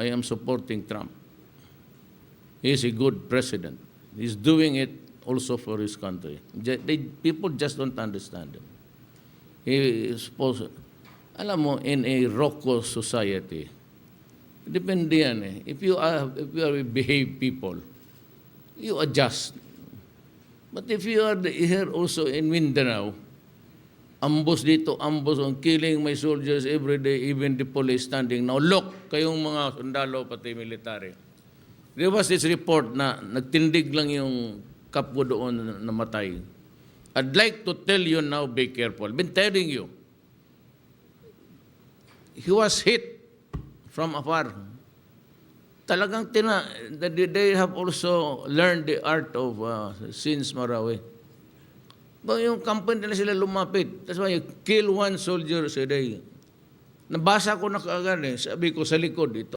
I am supporting Trump. He is a good president. He's doing it also for his country. They, people just don't understand him. He is supposed, alam mo, in a rocko society, depende yan eh. If you are, if you are behave people, you adjust. But if you are here also in Mindanao, ambos dito, ambos on killing my soldiers every day, even the police standing. Now look, kayong mga sundalo pati military. There was this report na nagtindig lang yung kapwa doon na namatay. I'd like to tell you now, be careful. Been telling you. He was hit from afar. Talagang tina, they have also learned the art of uh, sins marawi. Ba yung company nila sila lumapit. That's why kill one soldier a day. Nabasa ko na kaagad eh. Sabi ko sa likod ito.